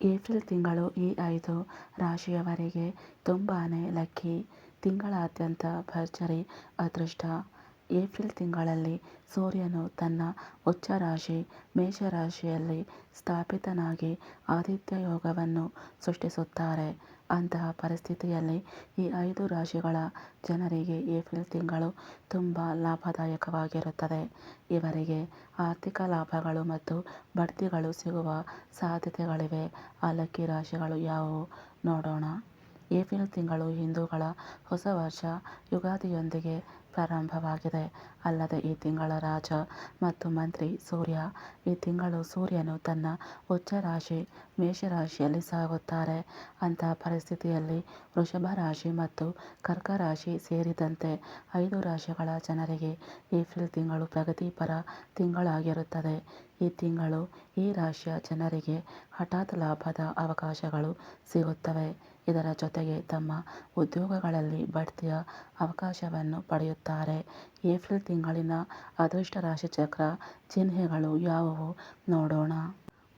April ತಿಂಗಳು ಈ ಐದು ರಾಶಿಯವರಿಗೆ ತುಂಬಾ ಲಕ್ಕಿ. ತಿಂಗಳಾದ್ಯಂತ ಭರ್ಜರಿ ಅದೃಷ್ಟ. ಏಪ್ರಿಲ್ ತಿಂಗಳಲ್ಲಿ ಸೂರ್ಯನು ತನ್ನ ಉಚ್ಚ ರಾಶಿ ಮೇಷರಾಶಿಯಲ್ಲಿ ಸ್ಥಾಪಿತನಾಗಿ ಆದಿತ್ಯ ಯೋಗವನ್ನು ಸೃಷ್ಟಿಸುತ್ತಾರೆ. ಅಂತಹ ಪರಿಸ್ಥಿತಿಯಲ್ಲಿ ಈ ಐದು ರಾಶಿಗಳ ಜನರಿಗೆ ಏಪ್ರಿಲ್ ತಿಂಗಳು ತುಂಬ ಲಾಭದಾಯಕವಾಗಿರುತ್ತದೆ. ಇವರಿಗೆ ಆರ್ಥಿಕ ಲಾಭಗಳು ಮತ್ತು ಬಡ್ತಿಗಳು ಸಿಗುವ ಸಾಧ್ಯತೆಗಳಿವೆ. ಆ ಲಕ್ಕಿ ರಾಶಿಗಳು ಯಾವುವು ನೋಡೋಣ. ಏಪ್ರಿಲ್ ತಿಂಗಳು ಹಿಂದೂಗಳ ಹೊಸ ವರ್ಷ ಯುಗಾದಿಯೊಂದಿಗೆ ಪ್ರಾರಂಭವಾಗಿದೆ. ಅಲ್ಲದೆ ಈ ತಿಂಗಳ ರಾಜ ಮತ್ತು ಮಂತ್ರಿ ಸೂರ್ಯ, ಈ ತಿಂಗಳು ಸೂರ್ಯನು ತನ್ನ ಉಚ್ಚ ರಾಶಿ ಮೇಷರಾಶಿಯಲ್ಲಿ ಸಾಗುತ್ತಾರೆ. ಅಂತಹ ಪರಿಸ್ಥಿತಿಯಲ್ಲಿ ವೃಷಭ ರಾಶಿ ಮತ್ತು ಕರ್ಕ ರಾಶಿ ಸೇರಿದಂತೆ ಐದು ರಾಶಿಗಳ ಜನರಿಗೆ ಏಪ್ರಿಲ್ ತಿಂಗಳು ಪ್ರಗತಿಪರ ತಿಂಗಳಾಗಿರುತ್ತದೆ. ಈ ತಿಂಗಳು ಈ ರಾಶಿಯ ಜನರಿಗೆ ಹಠಾತ್ ಲಾಭದ ಅವಕಾಶಗಳು ಸಿಗುತ್ತವೆ. ಇದರ ಜೊತೆಗೆ ತಮ್ಮ ಉದ್ಯೋಗಗಳಲ್ಲಿ ಬಡ್ತಿಯ ಅವಕಾಶವನ್ನು ಪಡೆಯುತ್ತಾರೆ. ಏಪ್ರಿಲ್ ತಿಂಗಳಿನ ಅದೃಷ್ಟ ರಾಶಿಚಕ್ರ ಚಿಹ್ನೆಗಳು ಯಾವುವು ನೋಡೋಣ.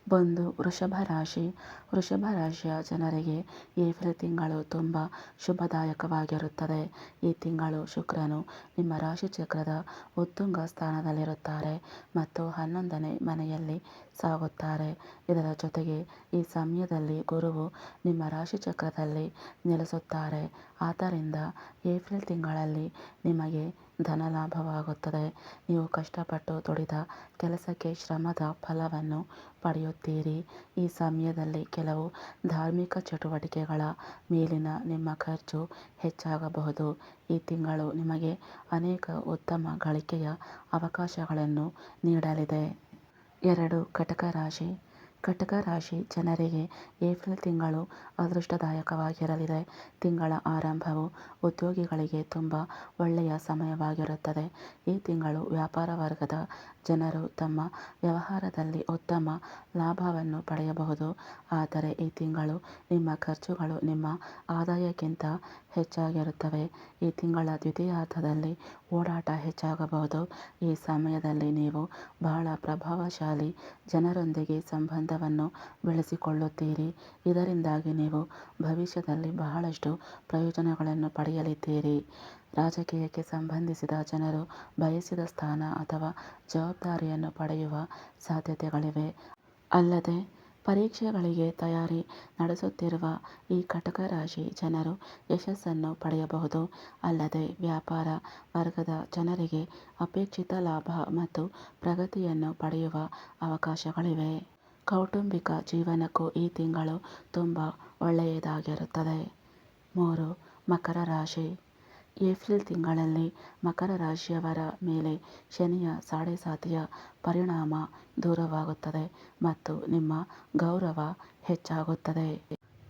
ಬಂದು ವೃಷಭ ರಾಶಿ. ವೃಷಭ ರಾಶಿಯ ಜನರಿಗೆ ಏಪ್ರಿಲ್ ತಿಂಗಳು ತುಂಬ ಶುಭದಾಯಕವಾಗಿರುತ್ತದೆ. ಈ ತಿಂಗಳು ಶುಕ್ರನು ನಿಮ್ಮ ರಾಶಿಚಕ್ರದ ಉತ್ತುಂಗ ಸ್ಥಾನದಲ್ಲಿರುತ್ತಾರೆ ಮತ್ತು ಹನ್ನೊಂದನೇ ಮನೆಯಲ್ಲಿ ಸಾಗುತ್ತಾರೆ. ಇದರ ಜೊತೆಗೆ ಈ ಸಮಯದಲ್ಲಿ ಗುರುವು ನಿಮ್ಮ ರಾಶಿಚಕ್ರದಲ್ಲಿ ನೆಲೆಸುತ್ತಾರೆ. ಆದ್ದರಿಂದ ಏಪ್ರಿಲ್ ತಿಂಗಳಲ್ಲಿ ನಿಮಗೆ ಧನಲಾಭವಾಗುತ್ತದೆ. ನೀವು ಕಷ್ಟಪಟ್ಟು ದುಡಿದ ಕೆಲಸಕ್ಕೆ ಶ್ರಮದ ಫಲವನ್ನು ಪಡೆಯುತ್ತೀರಿ. ಈ ಸಮಯದಲ್ಲಿ ಕೆಲವು ಧಾರ್ಮಿಕ ಚಟುವಟಿಕೆಗಳ ಮೇಲಿನ ನಿಮ್ಮ ಖರ್ಚು ಹೆಚ್ಚಾಗಬಹುದು. ಈ ತಿಂಗಳು ನಿಮಗೆ ಅನೇಕ ಉತ್ತಮ ಗಳಿಕೆಯ ಅವಕಾಶಗಳನ್ನು ನೀಡಲಿದೆ. ಎರಡು ಕಟಕ ರಾಶಿ ಕಟಕ ರಾಶಿ ಜನರಿಗೆ ಏಪ್ರಿಲ್ ತಿಂಗಳು ಅದೃಷ್ಟದಾಯಕವಾಗಿರಲಿದೆ. ತಿಂಗಳ ಆರಂಭವು ಉದ್ಯೋಗಿಗಳಿಗೆ ತುಂಬ ಒಳ್ಳೆಯ ಸಮಯವಾಗಿರುತ್ತದೆ. ಈ ತಿಂಗಳು ವ್ಯಾಪಾರ ವರ್ಗದ ಜನರು ತಮ್ಮ ವ್ಯವಹಾರದಲ್ಲಿ ಉತ್ತಮ ಲಾಭವನ್ನು ಪಡೆಯಬಹುದು. ಆದರೆ ಈ ತಿಂಗಳು ನಿಮ್ಮ ಖರ್ಚುಗಳು ನಿಮ್ಮ ಆದಾಯಕ್ಕಿಂತ ಹೆಚ್ಚಾಗಿರುತ್ತವೆ. ಈ ತಿಂಗಳ ದ್ವಿತೀಯಾರ್ಧದಲ್ಲಿ ಓಡಾಟ ಹೆಚ್ಚಾಗಬಹುದು. ಈ ಸಮಯದಲ್ಲಿ ನೀವು ಬಹಳ ಪ್ರಭಾವಶಾಲಿ ಜನರೊಂದಿಗೆ ಸಂಬಂಧವನ್ನು ಬೆಳೆಸಿಕೊಳ್ಳುತ್ತೀರಿ. ಇದರಿಂದಾಗಿ ನೀವು ಭವಿಷ್ಯದಲ್ಲಿ ಬಹಳಷ್ಟು ಪ್ರಯೋಜನಗಳನ್ನು ಪಡೆಯಲಿದ್ದೀರಿ. ರಾಜಕೀಯಕ್ಕೆ ಸಂಬಂಧಿಸಿದ ಜನರು ಬಯಸಿದ ಸ್ಥಾನ ಅಥವಾ ಜವಾಬ್ದಾರಿಯನ್ನು ಪಡೆಯುವ ಸಾಧ್ಯತೆಗಳಿವೆ. ಅಲ್ಲದೆ, ಪರೀಕ್ಷೆಗಳಿಗೆ ತಯಾರಿ ನಡೆಸುತ್ತಿರುವ ಈ ಕಟಕ ರಾಶಿ ಜನರು ಯಶಸ್ಸನ್ನು ಪಡೆಯಬಹುದು. ಅಲ್ಲದೆ, ವ್ಯಾಪಾರ ವರ್ಗದ ಜನರಿಗೆ ಅಪೇಕ್ಷಿತ ಲಾಭ ಮತ್ತು ಪ್ರಗತಿಯನ್ನು ಪಡೆಯುವ ಅವಕಾಶಗಳಿವೆ. ಕೌಟುಂಬಿಕ ಜೀವನಕ್ಕೂ ಈ ತಿಂಗಳು ತುಂಬ ಒಳ್ಳೆಯದಾಗಿರುತ್ತದೆ. ಮೂರು, ಮಕರ ರಾಶಿ. ಏಪ್ರಿಲ್ ತಿಂಗಳಲ್ಲಿ ಮಕರ ರಾಶಿಯವರ ಮೇಲೆ ಶನಿಯ ಸಾಡೆಸಾತಿಯ ಪರಿಣಾಮ ದೂರವಾಗುತ್ತದೆ ಮತ್ತು ನಿಮ್ಮ ಗೌರವ ಹೆಚ್ಚಾಗುತ್ತದೆ.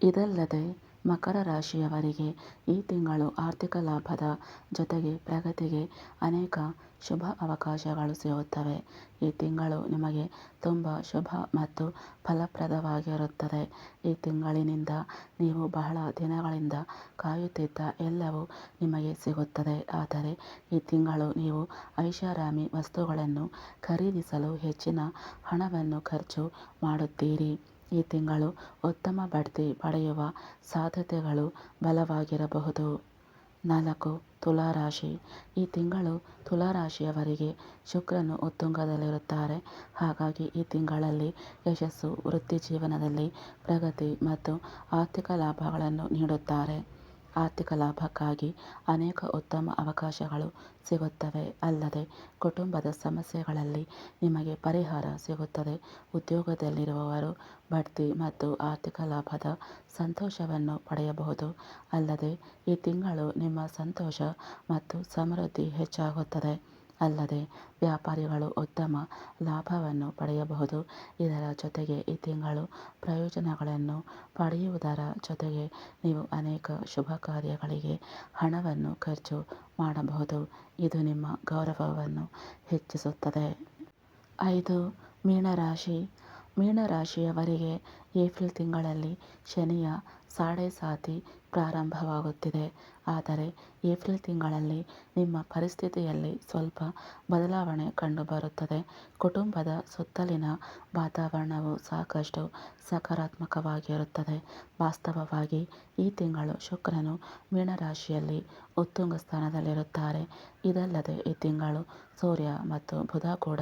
ಇದಲ್ಲದೆ ಮಕರ ರಾಶಿಯವರಿಗೆ ಈ ತಿಂಗಳು ಆರ್ಥಿಕ ಲಾಭದ ಜೊತೆಗೆ ಪ್ರಗತಿಗೆ ಅನೇಕ ಶುಭ ಅವಕಾಶಗಳು ಸಿಗುತ್ತವೆ. ಈ ತಿಂಗಳು ನಿಮಗೆ ತುಂಬ ಶುಭ ಮತ್ತು ಫಲಪ್ರದವಾಗಿರುತ್ತದೆ. ಈ ತಿಂಗಳಿನಿಂದ ನೀವು ಬಹಳ ದಿನಗಳಿಂದ ಕಾಯುತ್ತಿದ್ದ ಎಲ್ಲವೂ ನಿಮಗೆ ಸಿಗುತ್ತದೆ. ಆದರೆ ಈ ತಿಂಗಳು ನೀವು ಐಷಾರಾಮಿ ವಸ್ತುಗಳನ್ನು ಖರೀದಿಸಲು ಹೆಚ್ಚಿನ ಹಣವನ್ನು ಖರ್ಚು ಮಾಡುತ್ತೀರಿ. ಈ ತಿಂಗಳು ಉತ್ತಮ ಬಡ್ತಿ ಪಡೆಯುವ ಸಾಧ್ಯತೆಗಳು ಬಲವಾಗಿರಬಹುದು. ನಾಲ್ಕು ತುಲಾ ರಾಶಿ ಈ ತಿಂಗಳು ತುಲಾ ರಾಶಿಯವರಿಗೆ ಶುಕ್ರನು ಉತ್ತುಂಗದಲ್ಲಿರುತ್ತಾರೆ. ಹಾಗಾಗಿ ಈ ತಿಂಗಳಲ್ಲಿ ಯಶಸ್ಸು, ವೃತ್ತಿ ಜೀವನದಲ್ಲಿ ಪ್ರಗತಿ ಮತ್ತು ಆರ್ಥಿಕ ಲಾಭಗಳನ್ನು ನೀಡುತ್ತಾರೆ. ಆರ್ಥಿಕ ಲಾಭಕ್ಕಾಗಿ ಅನೇಕ ಉತ್ತಮ ಅವಕಾಶಗಳು ಸಿಗುತ್ತವೆ. ಅಲ್ಲದೆ, ಕುಟುಂಬದ ಸಮಸ್ಯೆಗಳಲ್ಲಿ ನಿಮಗೆ ಪರಿಹಾರ ಸಿಗುತ್ತದೆ. ಉದ್ಯೋಗದಲ್ಲಿರುವವರು ಬಡ್ತಿ ಮತ್ತು ಆರ್ಥಿಕ ಲಾಭದ ಸಂತೋಷವನ್ನು ಪಡೆಯಬಹುದು. ಅಲ್ಲದೆ, ಈ ತಿಂಗಳು ನಿಮ್ಮ ಸಂತೋಷ ಮತ್ತು ಸಮೃದ್ಧಿ ಹೆಚ್ಚಾಗುತ್ತದೆ. ಅಲ್ಲದೆ ವ್ಯಾಪಾರಿಗಳು ಉತ್ತಮ ಲಾಭವನ್ನು ಪಡೆಯಬಹುದು. ಇದರ ಜೊತೆಗೆ ಈ ತಿಂಗಳು ಪ್ರಯೋಜನಗಳನ್ನು ಪಡೆಯುವುದರ ಜೊತೆಗೆ ನೀವು ಅನೇಕ ಶುಭ ಕಾರ್ಯಗಳಿಗೆ ಹಣವನ್ನು ಖರ್ಚು ಮಾಡಬಹುದು. ಇದು ನಿಮ್ಮ ಗೌರವವನ್ನು ಹೆಚ್ಚಿಸುತ್ತದೆ. ಐದು, ಮೀನರಾಶಿ. ಮೀನರಾಶಿಯವರಿಗೆ ಏಪ್ರಿಲ್ ತಿಂಗಳಲ್ಲಿ ಶನಿಯ ಸಾಡೆಸಾತಿ ಪ್ರಾರಂಭವಾಗುತ್ತಿದೆ. ಆದರೆ ಏಪ್ರಿಲ್ ತಿಂಗಳಲ್ಲಿ ನಿಮ್ಮ ಪರಿಸ್ಥಿತಿಯಲ್ಲಿ ಸ್ವಲ್ಪ ಬದಲಾವಣೆ ಕಂಡುಬರುತ್ತದೆ. ಕುಟುಂಬದ ಸುತ್ತಲಿನ ವಾತಾವರಣವು ಸಾಕಷ್ಟು ಸಕಾರಾತ್ಮಕವಾಗಿರುತ್ತದೆ. ವಾಸ್ತವವಾಗಿ ಈ ತಿಂಗಳು ಶುಕ್ರನು ಮೀನರಾಶಿಯಲ್ಲಿ ಉತ್ತುಂಗ ಸ್ಥಾನದಲ್ಲಿರುತ್ತಾರೆ. ಇದಲ್ಲದೆ ಈ ತಿಂಗಳು ಸೂರ್ಯ ಮತ್ತು ಬುಧ ಕೂಡ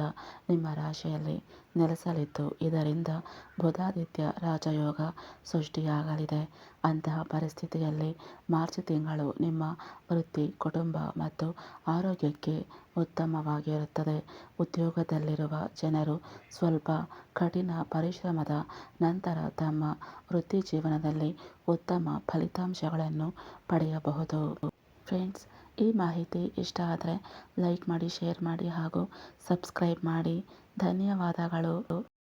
ನಿಮ್ಮ ರಾಶಿಯಲ್ಲಿ ನೆಲೆಸಲಿದ್ದು, ಇದರಿಂದ ಬುಧಾದಿತ್ಯ ರಾಜಯೋಗ ಸೃಷ್ಟಿಯಾಗಲಿದೆ. ಅಂತಹ ಪರಿಸ್ಥಿತಿಯಲ್ಲಿ ಮಾರ್ಚ್ ತಿಂಗಳು ನಿಮ್ಮ ವೃತ್ತಿ, ಕುಟುಂಬ ಮತ್ತು ಆರೋಗ್ಯಕ್ಕೆ ಉತ್ತಮವಾಗಿರುತ್ತದೆ. ಉದ್ಯೋಗದಲ್ಲಿರುವ ಜನರು ಸ್ವಲ್ಪ ಕಠಿಣ ಪರಿಶ್ರಮದ ನಂತರ ತಮ್ಮ ವೃತ್ತಿ ಜೀವನದಲ್ಲಿ ಉತ್ತಮ ಫಲಿತಾಂಶಗಳನ್ನು ಪಡೆಯಬಹುದು. ಫ್ರೆಂಡ್ಸ್, ಈ ಮಾಹಿತಿ ಇಷ್ಟ ಆದರೆ ಲೈಕ್ ಮಾಡಿ, ಶೇರ್ ಮಾಡಿ ಹಾಗೂ ಸಬ್ಸ್ಕ್ರೈಬ್ ಮಾಡಿ. ಧನ್ಯವಾದಗಳು.